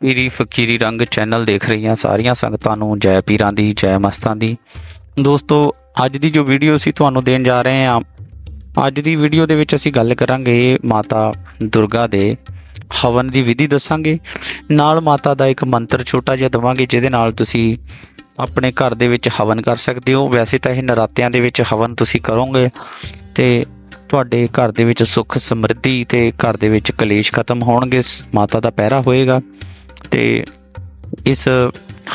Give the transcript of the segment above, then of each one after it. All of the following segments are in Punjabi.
ਪੀਰੀ ਫਕੀਰੀ ਰੰਗ ਚੈਨਲ ਦੇਖ ਰਹੀਆਂ ਸਾਰੀਆਂ ਸੰਗਤਾਂ ਨੂੰ, ਜੈ ਪੀਰਾਂ ਦੀ, ਜੈ ਮਸਤਾਂ ਦੀ। ਦੋਸਤੋ, ਅੱਜ ਦੀ ਜੋ ਵੀਡੀਓ ਸੀ ਤੁਹਾਨੂੰ ਦੇਣ ਜਾ ਰਹੇ ਹਾਂ, ਅੱਜ ਦੀ ਵੀਡੀਓ ਦੇ ਵਿੱਚ ਅਸੀਂ ਗੱਲ ਕਰਾਂਗੇ ਮਾਤਾ ਦੁਰਗਾ ਦੇ ਹਵਨ ਦੀ ਵਿਧੀ ਦੱਸਾਂਗੇ। ਨਾਲ ਮਾਤਾ ਦਾ ਇੱਕ ਮੰਤਰ ਛੋਟਾ ਜਿਹਾ ਦਵਾਂਗੇ, ਜਿਹਦੇ ਨਾਲ ਤੁਸੀਂ ਆਪਣੇ ਘਰ ਦੇ ਵਿੱਚ ਹਵਨ ਕਰ ਸਕਦੇ ਹੋ। ਵੈਸੇ ਤਾਂ ਇਹ ਨਰਾਤਿਆਂ ਦੇ ਵਿੱਚ ਹਵਨ ਤੁਸੀਂ ਕਰੋਗੇ, ਤੇ ਤੁਹਾਡੇ ਘਰ ਦੇ ਵਿੱਚ ਸੁੱਖ, ਸਮਰਿੱਧੀ ਤੇ ਘਰ ਦੇ ਵਿੱਚ ਕਲੇਸ਼ ਖਤਮ ਹੋਣਗੇ ਮਾਤਾ ਦਾ ਪਹਿਰਾ ਹੋਏਗਾ ਤੇ ਇਸ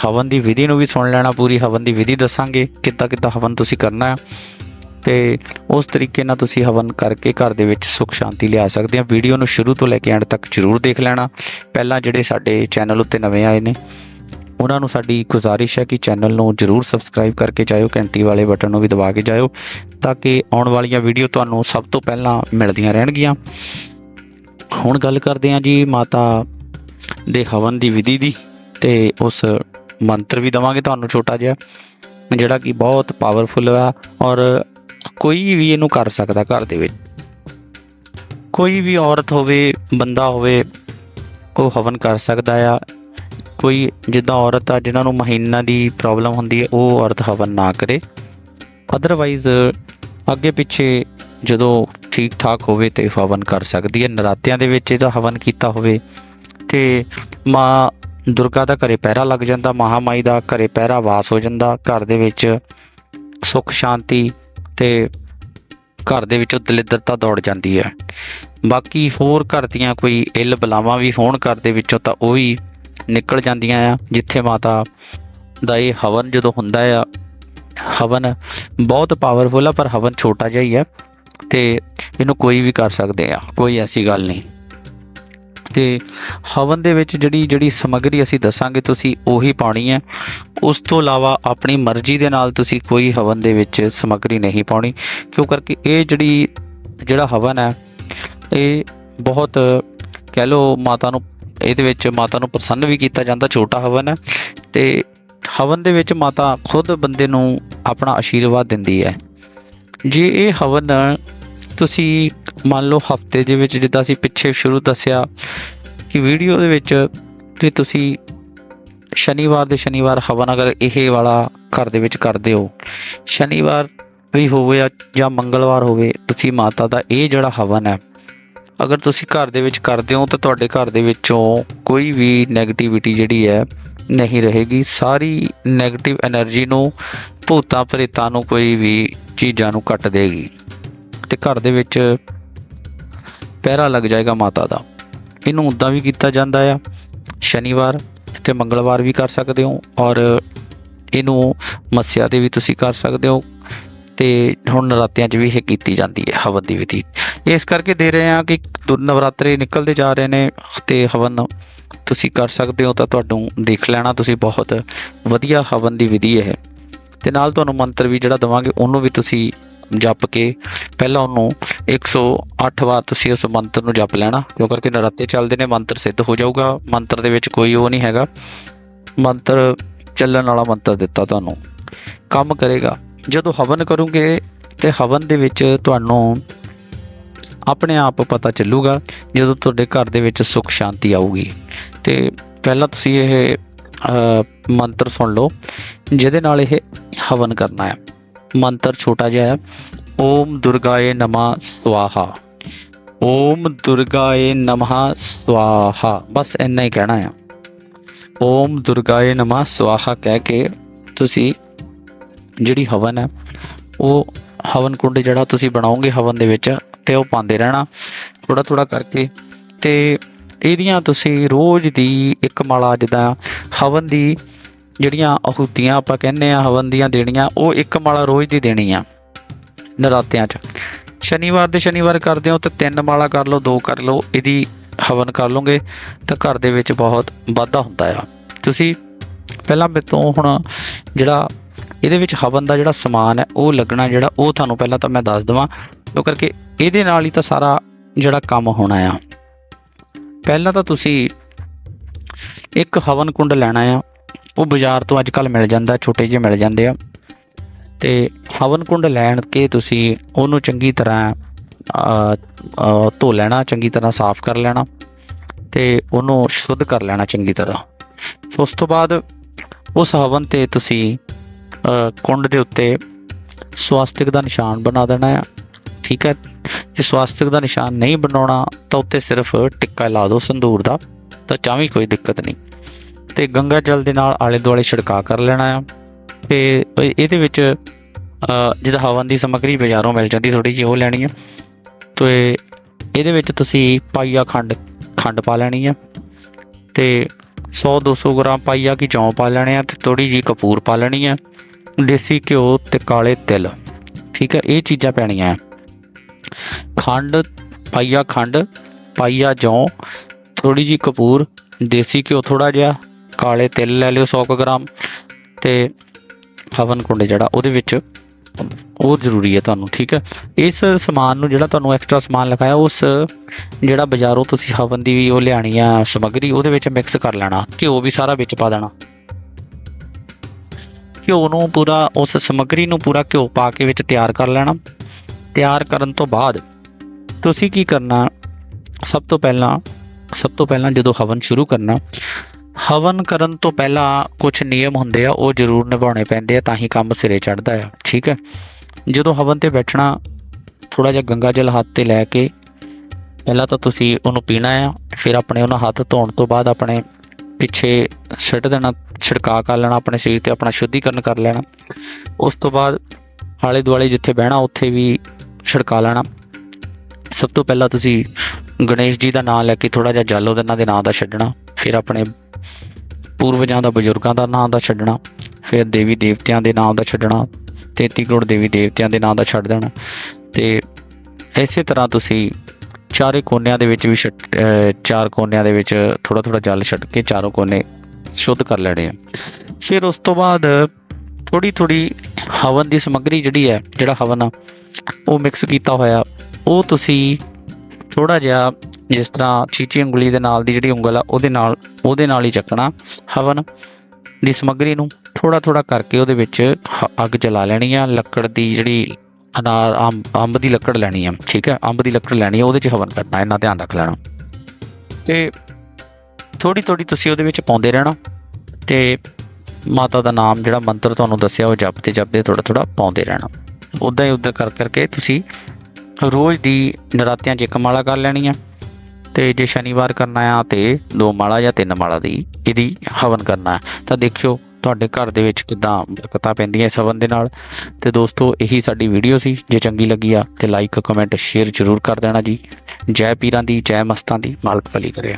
ਹਵਨ ਦੀ ਵਿਧੀ ਨੂੰ ਵੀ ਸੁਣ ਲੈਣਾ, ਪੂਰੀ ਹਵਨ ਦੀ ਵਿਧੀ ਦੱਸਾਂਗੇ, ਕਿੱਦਾਂ ਕਿੱਦਾਂ ਹਵਨ ਤੁਸੀਂ ਕਰਨਾ ਹੈ ਤੇ ਉਸ ਤਰੀਕੇ ਨਾਲ ਤੁਸੀਂ ਹਵਨ ਕਰਕੇ ਘਰ ਦੇ ਵਿੱਚ ਸੁੱਖ, ਸ਼ਾਂਤੀ ਲਿਆ ਸਕਦੇ ਆ ਵੀਡੀਓ ਨੂੰ ਸ਼ੁਰੂ ਤੋਂ ਲੈ ਕੇ ਐਂਡ ਤੱਕ ਜਰੂਰ ਦੇਖ ਲੈਣਾ। ਪਹਿਲਾਂ ਜਿਹੜੇ ਸਾਡੇ ਚੈਨਲ ਉੱਤੇ ਨਵੇਂ ਆਏ ਨੇ, ਉਹਨਾਂ ਨੂੰ ਸਾਡੀ ਗੁਜ਼ਾਰਿਸ਼ ਹੈ ਕਿ ਚੈਨਲ ਨੂੰ ਜਰੂਰ ਸਬਸਕ੍ਰਾਈਬ ਕਰਕੇ ਜਾਇਓ, ਘੰਟੀ ਵਾਲੇ ਬਟਨ ਨੂੰ ਵੀ ਦਬਾ ਕੇ ਜਾਇਓ। ਤਾਂ ਕਿ ਆਉਣ ਵਾਲੀਆਂ ਵੀਡੀਓ ਤੁਹਾਨੂੰ ਸਭ ਤੋਂ ਪਹਿਲਾਂ ਮਿਲਦੀਆਂ ਰਹਿਣਗੀਆਂ। ਹੁਣ ਗੱਲ ਕਰਦੇ ਹਾਂ ਜੀ ਮਾਤਾ ਦੇ ਹਵਨ ਦੀ ਵਿਧੀ ਦੀ ਤੇ ਉਸ ਮੰਤਰ ਵੀ ਦਵਾਂਗੇ ਤੁਹਾਨੂੰ ਛੋਟਾ ਜਿਹਾ, ਜਿਹੜਾ ਕਿ ਬਹੁਤ ਪਾਵਰਫੁਲ ਹੈ ਔਰ ਕੋਈ ਵੀ ਇਹਨੂੰ ਕਰ ਸਕਦਾ ਘਰ ਦੇ ਵਿੱਚ। ਕੋਈ ਵੀ ਔਰਤ ਹੋਵੇ, ਬੰਦਾ ਹੋਵੇ, ਉਹ ਹਵਨ ਕਰ ਸਕਦਾ ਆ। ਕੋਈ ਜਿੱਦਾਂ ਔਰਤ ਆ, ਜਿਨ੍ਹਾਂ ਨੂੰ ਮਹੀਨਾ ਦੀ ਪ੍ਰੋਬਲਮ ਹੁੰਦੀ ਹੈ, ਉਹ ਔਰਤ ਹਵਨ ਨਾ ਕਰੇ। ਅਦਰਵਾਈਜ਼ ਅੱਗੇ ਪਿੱਛੇ ਜਦੋਂ ਠੀਕ ਠਾਕ ਹੋਵੇ ਤੇ ਹਵਨ ਕਰ ਸਕਦੀ ਹੈ। ਨਰਾਤਿਆਂ ਦੇ ਵਿੱਚ ਇਹਦਾ ਹਵਨ ਕੀਤਾ ਹੋਵੇ ਤੇ ਮਾਂ ਦੁਰਗਾ ਦਾ ਘਰੇ ਪਹਿਰਾ ਲੱਗ ਜਾਂਦਾ, ਮਹਾਮਾਈ ਦਾ ਘਰੇ ਪਹਿਰਾ ਵਾਸ ਹੋ ਜਾਂਦਾ, ਘਰ ਦੇ ਵਿੱਚ ਸੁੱਖ, ਸ਼ਾਂਤੀ ਤੇ ਘਰ ਦੇ ਵਿੱਚੋਂ ਦਲਿੱਦਰਤਾ ਦੌੜ ਜਾਂਦੀ ਹੈ। ਬਾਕੀ ਹੋਰ ਘਰ ਦੀਆਂ ਕੋਈ ਇਲ ਬਲਾਵਾਂ ਵੀ ਹੋਣ ਘਰ ਦੇ ਵਿੱਚੋਂ ਤਾਂ ਉਹ ਵੀ ਨਿਕਲ ਜਾਂਦੀਆਂ ਆ, ਜਿੱਥੇ ਮਾਤਾ ਦਾ ਇਹ ਹਵਨ ਜਦੋਂ ਹੁੰਦਾ ਆ ਹਵਨ ਬਹੁਤ ਪਾਵਰਫੁਲ ਆ, ਪਰ ਹਵਨ ਛੋਟਾ ਜਿਹਾ ਹੀ ਹੈ। ਤੇ ਇਹਨੂੰ ਕੋਈ ਵੀ ਕਰ ਸਕਦੇ ਆ, ਕੋਈ ਐਸੀ ਗੱਲ ਨਹੀਂ। ਤੇ ਹਵਨ ਦੇ ਵਿੱਚ ਜਿਹੜੀ ਜਿਹੜੀ ਸਮੱਗਰੀ ਅਸੀਂ ਦੱਸਾਂਗੇ, ਤੁਸੀਂ ਉਹੀ ਪਾਣੀ ਹੈ। ਉਸ ਤੋਂ ਇਲਾਵਾ ਆਪਣੀ ਮਰਜ਼ੀ ਦੇ ਨਾਲ ਤੁਸੀਂ ਕੋਈ ਹਵਨ ਦੇ ਵਿੱਚ ਸਮੱਗਰੀ ਨਹੀਂ ਪਾਉਣੀ। ਕਿਉਂ ਕਰਕੇ ਇਹ ਜਿਹੜੀ, ਜਿਹੜਾ ਹਵਨ ਹੈ, ਇਹ ਬਹੁਤ ਕਹਿ ਲੋ ਮਾਤਾ ਨੂੰ, ਇਹਦੇ ਵਿੱਚ ਮਾਤਾ ਨੂੰ ਪ੍ਰਸੰਨ ਵੀ ਕੀਤਾ ਜਾਂਦਾ, ਛੋਟਾ ਹਵਨ ਹੈ। ਤੇ ਹਵਨ ਦੇ ਵਿੱਚ ਮਾਤਾ ਖੁਦ ਬੰਦੇ ਨੂੰ ਆਪਣਾ ਆਸ਼ੀਰਵਾਦ ਦਿੰਦੀ ਹੈ। ਜੇ ਇਹ ਹਵਨ ਤੁਸੀਂ ਮੰਨ ਲਓ ਹਫ਼ਤੇ ਦੇ ਵਿੱਚ ਜਿੱਦਾਂ ਅਸੀਂ ਪਿੱਛੇ ਸ਼ੁਰੂ ਦੱਸਿਆ ਕਿ ਵੀਡੀਓ ਦੇ ਵਿੱਚ ਕਿ ਤੁਸੀਂ ਸ਼ਨੀਵਾਰ ਦੇ ਸ਼ਨੀਵਾਰ ਹਵਨ ਅਗਰ ਇਹ ਵਾਲਾ ਘਰ ਦੇ ਵਿੱਚ ਕਰਦੇ ਹੋ, ਸ਼ਨੀਵਾਰ ਵੀ ਹੋਵੇ ਜਾਂ- ਮੰਗਲਵਾਰ ਹੋਵੇ, ਤੁਸੀਂ ਮਾਤਾ ਦਾ ਇਹ ਜਿਹੜਾ ਹਵਨ ਹੈ, ਅਗਰ ਤੁਸੀਂ ਘਰ ਦੇ ਵਿੱਚ ਕਰਦੇ ਹੋ ਤਾਂ ਤੁਹਾਡੇ ਘਰ ਦੇ ਵਿੱਚੋਂ ਕੋਈ ਵੀ 네ਗੇਟਿਵਿਟੀ ਜਿਹੜੀ ਹੈ ਨਹੀਂ ਰਹੇਗੀ। ਸਾਰੀ ਨੈਗੇਟਿਵ એનર્ਜੀ ਨੂੰ ਭੂਤਾਂ ਪ੍ਰੇਤਾਂ ਨੂੰ ਕੋਈ ਵੀ ਚੀਜ਼ਾਂ ਨੂੰ ਕੱਟ ਦੇਗੀ ਤੇ ਘਰ ਦੇ ਵਿੱਚ ਪਹਿਰਾ ਲੱਗ ਜਾਏਗਾ ਮਾਤਾ ਦਾ। ਇਹਨੂੰ ਉਦਾਂ ਵੀ ਕੀਤਾ ਜਾਂਦਾ ਆ। ਸ਼ਨੀਵਾਰ ਤੇ ਮੰਗਲਵਾਰ ਵੀ ਕਰ ਸਕਦੇ ਹੋ ਔਰ ਇਹਨੂੰ ਮੱਸਿਆ ਤੇ ਵੀ ਤੁਸੀਂ ਕਰ ਸਕਦੇ ਹੋ। ਤੇ ਹੁਣ ਨਰਾਤਿਆਂ 'ਚ ਵੀ ਇਹ ਕੀਤੀ ਜਾਂਦੀ ਹੈ, ਹਵਨ ਦੀ ਵਿਧੀ। ਇਸ ਕਰਕੇ ਦੇ ਰਹੇ ਹਾਂ ਕਿ ਦੁ- ਨਵਰਾਤਰੇ ਨਿਕਲਦੇ ਜਾ ਰਹੇ ਨੇ ਤੇ ਹਵਨ ਤੁਸੀਂ ਕਰ ਸਕਦੇ ਹੋ ਤਾਂ ਤੁਹਾਨੂੰ ਦੇਖ ਲੈਣਾ, ਤੁਸੀਂ ਬਹੁਤ ਵਧੀਆ ਹਵਨ ਦੀ ਵਿਧੀ ਹੈ। ਤੇ ਨਾਲ ਤੁਹਾਨੂੰ ਮੰਤਰ ਵੀ ਜਿਹੜਾ ਦਵਾਂਗੇ, ਉਹਨੂੰ ਵੀ ਤੁਸੀਂ ਜਪ ਕੇ ਪਹਿਲਾਂ ਉਹਨੂੰ 108 ਵਾਰ ਤੁਸੀਂ ਉਸ ਮੰਤਰ ਨੂੰ ਜਪ ਲੈਣਾ, ਕਿਉਂ ਕਰਕੇ ਨਰਾਤੇ ਚੱਲਦੇ ਨੇ, ਮੰਤਰ ਸਿੱਧ ਹੋ ਜਾਊਗਾ, ਮੰਤਰ ਦੇ ਵਿੱਚ ਕੋਈ ਉਹ ਨਹੀਂ ਹੈਗਾ। ਮੰਤਰ ਚੱਲਣ ਵਾਲਾ ਮੰਤਰ ਦਿੱਤਾ ਤੁਹਾਨੂੰ। ਕੰਮ ਕਰੇਗਾ। ਜਦੋਂ ਹਵਨ ਕਰੋਗੇ ਤੇ ਹਵਨ ਦੇ ਵਿੱਚ ਤੁਹਾਨੂੰ ਆਪਣੇ ਆਪ ਪਤਾ ਚੱਲੂਗਾ ਜਦੋਂ ਤੁਹਾਡੇ ਘਰ ਦੇ ਵਿੱਚ ਸੁੱਖ ਸ਼ਾਂਤੀ ਆਊਗੀ। ਤੇ ਪਹਿਲਾਂ ਤੁਸੀਂ ਇਹ ਮੰਤਰ ਸੁਣ ਲਓ, ਜਿਹਦੇ ਨਾਲ ਇਹ ਹਵਨ ਕਰਨਾ ਹੈ। ਮੰਤਰ ਛੋਟਾ ਜਿਹਾ ਹੈ, ਓਮ ਦੁਰਗਾਏ ਨਮਾ ਸਵਾਹਾ। ਓਮ ਦੁਰਗਾਏ ਨਮਾ ਸਵਾਹਾ। ਬਸ ਇੰਨਾ ਹੀ ਕਹਿਣਾ ਹੈ ਓਮ ਦੁਰਗਾਏ ਨਮਾ ਸਵਾਹਾ ਕਹਿ ਕੇ ਤੁਸੀਂ ਜਿਹੜੀ ਹਵਨ ਹੈ, ਉਹ ਹਵਨ ਕੁੰਡ ਜਿਹੜਾ ਤੁਸੀਂ ਬਣਾਓਗੇ ਹਵਨ ਦੇ ਵਿੱਚ ਤੇ ਉਹ ਪਾਉਂਦੇ ਰਹਿਣਾ ਥੋੜਾ ਥੋੜਾ ਕਰਕੇ ਤੇ ਇਹਦੀਆਂ ਤੁਸੀਂ ਰੋਜ਼ ਦੀ ਇੱਕ ਮਾਲਾ ਜਿੱਦਾਂ ਹਵਨ ਦੀ ਜਿਹੜੀਆਂ ਆਹੂਤੀਆਂ ਆਪਾਂ ਕਹਿੰਦੇ ਆ ਹਵਨ ਦੀਆਂ ਦੇਣੀਆਂ, ਉਹ ਇੱਕ ਮਾਲਾ ਰੋਜ਼ ਦੀ ਦੇਣੀ ਆ ਨਰਾਤਿਆਂ 'ਚ। ਸ਼ਨੀਵਾਰ ਦੇ ਸ਼ਨੀਵਾਰ ਕਰਦੇ ਹੋ ਤਾਂ ਤਿੰਨ ਮਾਲਾ ਕਰ ਲਓ, ਦੋ ਕਰ ਲਓ, ਇਹਦੀ ਹਵਨ ਕਰ ਲਓਗੇ ਤਾਂ ਘਰ ਦੇ ਵਿੱਚ ਬਹੁਤ ਵਾਧਾ ਹੁੰਦਾ ਆ। ਤੁਸੀਂ ਪਹਿਲਾਂ ਮੇਰੇ ਤੋਂ ਹੁਣ ਜਿਹੜਾ ਇਹਦੇ ਵਿੱਚ ਹਵਨ ਦਾ ਜਿਹੜਾ ਸਮਾਨ ਹੈ, ਉਹ ਲੱਗਣਾ ਜਿਹੜਾ, ਉਹ ਤੁਹਾਨੂੰ ਪਹਿਲਾਂ ਤਾਂ ਮੈਂ ਦੱਸ ਦਵਾਂ। ਕਿਉਂ ਕਰਕੇ ਇਹਦੇ ਨਾਲ ਹੀ ਤਾਂ ਸਾਰਾ ਜਿਹੜਾ ਕੰਮ ਹੋਣਾ ਆ। ਪਹਿਲਾਂ ਤਾਂ ਤੁਸੀਂ ਇੱਕ ਹਵਨ ਕੁੰਡ ਲੈਣਾ ਆ। ਉਹ ਬਾਜ਼ਾਰ ਤੋਂ ਅੱਜ ਕੱਲ ਮਿਲ ਜਾਂਦਾ, ਛੋਟੇ ਜਿਹੇ ਮਿਲ ਜਾਂਦੇ ਆ। ਤੇ ਹਵਨ ਕੁੰਡ ਲੈਣ ਕੇ ਤੁਸੀਂ ਉਹਨੂੰ ਚੰਗੀ ਤਰ੍ਹਾਂ ਧੋ ਲੈਣਾ, ਚੰਗੀ ਤਰ੍ਹਾਂ ਸਾਫ਼ ਕਰ ਲੈਣਾ ਤੇ ਉਹਨੂੰ ਸ਼ੁੱਧ ਕਰ ਲੈਣਾ ਚੰਗੀ ਤਰ੍ਹਾਂ। ਉਸ ਤੋਂ ਬਾਅਦ ਉਸ ਹਵਨ ਤੇ ਤੁਸੀਂ ਕੁੰਡ ਦੇ ਉੱਤੇ ਸਵਾਸਤਿਕ ਦਾ ਨਿਸ਼ਾਨ ਬਣਾ ਦੇਣਾ ਹੈ। ਠੀਕ ਹੈ। ਜੇ ਸਵਾਸਤਿਕ ਦਾ ਨਿਸ਼ਾਨ ਨਹੀਂ ਬਣਾਉਣਾ ਤਾਂ ਉੱਤੇ ਸਿਰਫ ਟਿੱਕਾ ਲਾ ਦਿਓ ਸੰਦੂਰ ਦਾ ਤਾਂ ਚਾਹੀ ਕੋਈ ਦਿੱਕਤ ਨਹੀਂ। ਤੇ ਗੰਗਾ ਜਲ ਦੇ ਨਾਲ ਆਲੇ ਦੁਆਲੇ ਛਿੜਕਾ ਕਰ ਲੈਣਾ ਆ ਤੇ ਇਹਦੇ ਵਿੱਚ ਅ, ਜਿਹਦਾ ਹਵਨ ਦੀ ਸਮੱਗਰੀ ਬਾਜ਼ਾਰੋਂ ਮਿਲ ਜਾਂਦੀ ਥੋੜੀ ਜਿਹੀ ਉਹ ਲੈਣੀ ਆ ਤੇ ਇਹਦੇ ਵਿੱਚ ਤੁਸੀਂ ਪਾਈਆ ਖੰਡ ਖੰਡ ਪਾ ਲੈਣੀ ਆ ਤੇ 100 200 ਗ੍ਰਾਮ ਪਾਈਆ ਕੀ ਜੌਂ ਪਾ ਲੈਣੇ ਆ ਤੇ ਥੋੜੀ ਜਿਹੀ ਕਪੂਰ ਪਾ ਲੈਣੀ ਆ ਦੇਸੀ ਘਿਓ ਤੇ ਕਾਲੇ ਤਿਲ। ਠੀਕ ਹੈ, ਇਹ ਚੀਜ਼ਾਂ ਪੈਣੀਆਂ। ਆ ਖੰਡ, ਪਾਈਆ ਖੰਡ, ਪਾਈਆ ਜੌਂ ਥੋੜੀ ਜਿਹੀ ਕਪੂਰ, ਦੇਸੀ ਘਿਓ ਥੋੜਾ ਜਿਹਾ, ਕਾਲੇ ਤਿਲ ਲੈ ਲਿਓ 100 ਕੁ ਗ੍ਰਾਮ ਤੇ ਹਵਨ ਕੁੰਡ ਜਿਹੜਾ ਉਹਦੇ ਵਿੱਚ ਉਹ ਜ਼ਰੂਰੀ ਹੈ ਤੁਹਾਨੂੰ, ਠੀਕ ਹੈ। ਇਸ ਸਮਾਨ ਨੂੰ ਜਿਹੜਾ ਤੁਹਾਨੂੰ ਐਕਸਟਰਾ ਸਮਾਨ ਲਿਖਾਇਆ, ਉਸ ਜਿਹੜਾ ਬਾਜ਼ਾਰੋਂ ਤੁਸੀਂ ਹਵਨ ਦੀ ਵੀ ਉਹ ਲਿਆਣੀ ਆ ਸਮੱਗਰੀ, ਉਹਦੇ ਵਿੱਚ ਮਿਕਸ ਕਰ ਲੈਣਾ, ਘਿਓ ਵੀ ਸਾਰਾ ਵਿੱਚ ਪਾ ਦੇਣਾ। ਘਿਓ ਨੂੰ ਪੂਰਾ, ਉਸ ਸਮੱਗਰੀ ਨੂੰ ਪੂਰਾ ਘਿਓ ਪਾ ਕੇ ਵਿੱਚ ਤਿਆਰ ਕਰ ਲੈਣਾ। ਤਿਆਰ ਕਰਨ ਤੋਂ ਬਾਅਦ ਤੁਸੀਂ ਕੀ ਕਰਨਾ? ਸਭ ਤੋਂ ਪਹਿਲਾਂ, ਸਭ ਤੋਂ ਪਹਿਲਾਂ ਜਦੋਂ ਹਵਨ ਸ਼ੁਰੂ ਕਰਨਾ, ਹਵਨ ਕਰਨ ਤੋਂ ਪਹਿਲਾਂ ਕੁਝ ਨਿਯਮ ਹੁੰਦੇ ਆ, ਉਹ ਜ਼ਰੂਰ ਨਿਭਾਉਣੇ ਪੈਂਦੇ ਆ, ਤਾਂ ਹੀ ਕੰਮ ਸਿਰੇ ਚੜਦਾ ਆ, ਠੀਕ ਹੈ? ਜਦੋਂ ਹਵਨ ਤੇ ਬੈਠਣਾ ਥੋੜਾ ਜਿਹਾ ਗੰਗਾ ਜਲ ਹੱਥ ਤੇ ਲੈ ਕੇ, ਪਹਿਲਾਂ ਤਾਂ ਤੁਸੀਂ ਉਹਨੂੰ ਪੀਣਾ ਆ, ਫਿਰ ਆਪਣੇ ਉਹਨਾਂ ਹੱਥ ਧੋਣ ਤੋਂ ਬਾਅਦ ਆਪਣੇ ਪਿੱਛੇ ਛੱਡ ਦੇਣਾ, ਛਿੜਕਾ ਕਰ ਲੈਣਾ ਆਪਣੇ ਸਰੀਰ ਤੇ, ਆਪਣਾ ਸ਼ੁੱਧੀਕਰਨ ਕਰ ਲੈਣਾ। ਉਸ ਤੋਂ ਬਾਅਦ ਆਲੇ ਦੁਆਲੇ ਜਿੱਥੇ ਬਹਿਣਾ, ਉੱਥੇ ਵੀ ਛਿੜਕਾ ਲੈਣਾ। ਸਭ ਤੋਂ ਪਹਿਲਾਂ ਤੁਸੀਂ ਗਣੇਸ਼ ਜੀ ਦਾ ਨਾਮ ਲੈ ਕੇ ਥੋੜਾ ਜਿਹਾ ਜਲ ਉਹਨਾਂ ਦੇ ਨਾਂ ਦਾ ਛੱਡਣਾ। ਫਿਰ ਆਪਣੇ ਪੂਰਵਜਾਂ ਦਾ, ਬਜ਼ੁਰਗਾਂ ਦਾ ਨਾਮ ਦਾ ਛੱਡਣਾ। ਫਿਰ ਦੇਵੀ ਦੇਵਤਿਆਂ ਦੇ ਨਾਮ ਦਾ ਛੱਡਣਾ। 33 ਕਰੋੜ ਦੇਵੀ ਦੇਵਤਿਆਂ ਦੇ ਨਾਮ ਦਾ ਛੱਡ ਦੇਣਾ। ਤੇ ਇਸੇ ਤਰ੍ਹਾਂ ਤੁਸੀਂ ਚਾਰੇ ਕੋਨਿਆਂ ਦੇ ਵਿੱਚ ਵੀ ਛੱਡ- ਚਾਰ ਕੋਨਿਆਂ ਦੇ ਵਿੱਚ ਥੋੜਾ ਥੋੜਾ ਜਲ ਛੱਡ ਕੇ ਚਾਰੋਂ ਕੋਨੇ ਸ਼ੁੱਧ ਕਰ ਲੈਣੇ ਆ। ਫਿਰ ਉਸ ਤੋਂ ਬਾਅਦ ਥੋੜੀ ਥੋੜੀ ਹਵਨ ਦੀ ਸਮੱਗਰੀ ਜਿਹੜੀ ਹੈ, ਜਿਹੜਾ ਹਵਨ ਆ, ਉਹ ਮਿਕਸ ਕੀਤਾ ਹੋਇਆ। ਉਹ ਤੁਸੀਂ ਥੋੜਾ ਜਿਹਾ ਜਿਸ ਤਰ੍ਹਾਂ ਚੀਚੀ ਉਂਗਲੀ ਦੇ ਨਾਲ ਦੀ ਜਿਹੜੀ ਉਂਗਲ ਆ, ਉਹਦੇ ਨਾਲ ਉਹਦੇ ਨਾਲ ਹੀ ਚੱਕਣਾ ਹਵਨ ਦੀ ਸਮੱਗਰੀ ਨੂੰ। ਥੋੜਾ ਥੋੜਾ ਕਰਕੇ ਉਹਦੇ ਵਿੱਚ ਹ- ਅੱਗ ਜਲਾ ਲੈਣੀ ਆ। ਲੱਕੜ ਦੀ ਜਿਹੜੀ ਅਨਾਰ, ਅੰਬ ਅੰਬ ਦੀ ਲੱਕੜ ਲੈਣੀ ਆ, ਠੀਕ ਹੈ? ਅੰਬ ਦੀ ਲੱਕੜ ਲੈਣੀ ਆ, ਉਹਦੇ 'ਚ ਹਵਨ ਕਰਨਾ ਇਹਨਾਂ ਧਿਆਨ ਰੱਖ ਲੈਣਾ। ਤੇ ਥੋੜੀ ਥੋੜੀ ਤੁਸੀਂ ਉਹਦੇ ਵਿੱਚ ਪਾਉਂਦੇ ਰਹਿਣਾ, ਤੇ ਮਾਤਾ ਦਾ ਨਾਮ ਜਿਹੜਾ ਮੰਤਰ ਤੁਹਾਨੂੰ ਦੱਸਿਆ, ਉਹ ਜਪਦੇ ਜਪਦੇ ਥੋੜਾ ਥੋੜਾ ਪਾਉਂਦੇ ਰਹਿਣਾ। ਉਦਾਂ ਹੀ ਉਦਾਂ ਕਰ ਕਰਕੇ ਤੁਸੀਂ ਰੋਜ਼ ਦੀ ਨਰਾਤਿਆਂ 'ਚ ਇੱਕ ਮਾਲਾ ਕਰ ਲੈਣੀ ਆ, ਤੇ ਜੇ ਸ਼ਨੀਵਾਰ ਕਰਨਾ ਆ, ਤੇ ਦੋ ਮਾਲਾ ਜਾਂ ਤਿੰਨ ਮਾਲਾ ਦੀ ਇਹਦੀ ਹਵਨ ਕਰਨਾ ਹੈ ਤਾਂ ਦੇਖਿਓ ਤੁਹਾਡੇ ਘਰ ਦੇ ਵਿੱਚ ਕਿਦਾਂ ਬਰਕਤਾਂ ਪੈਂਦੀਆਂ ਇਸ ਹਵਨ ਦੇ ਨਾਲ? ਤੇ ਦੋਸਤੋ, ਇਹੀ ਸਾਡੀ ਵੀਡੀਓ ਸੀ। ਜੇ ਚੰਗੀ ਲੱਗੀ ਆ, ਤੇ ਲਾਈਕ ਕਮੈਂਟ ਸ਼ੇਅਰ ਜ਼ਰੂਰ ਕਰ ਦੇਣਾ ਜੀ। ਜੈ ਪੀਰਾਂ ਦੀ, ਜੈ ਮਸਤਾਂ ਦੀ ਮਾਲਕ ਭਲੀ ਕਰੇ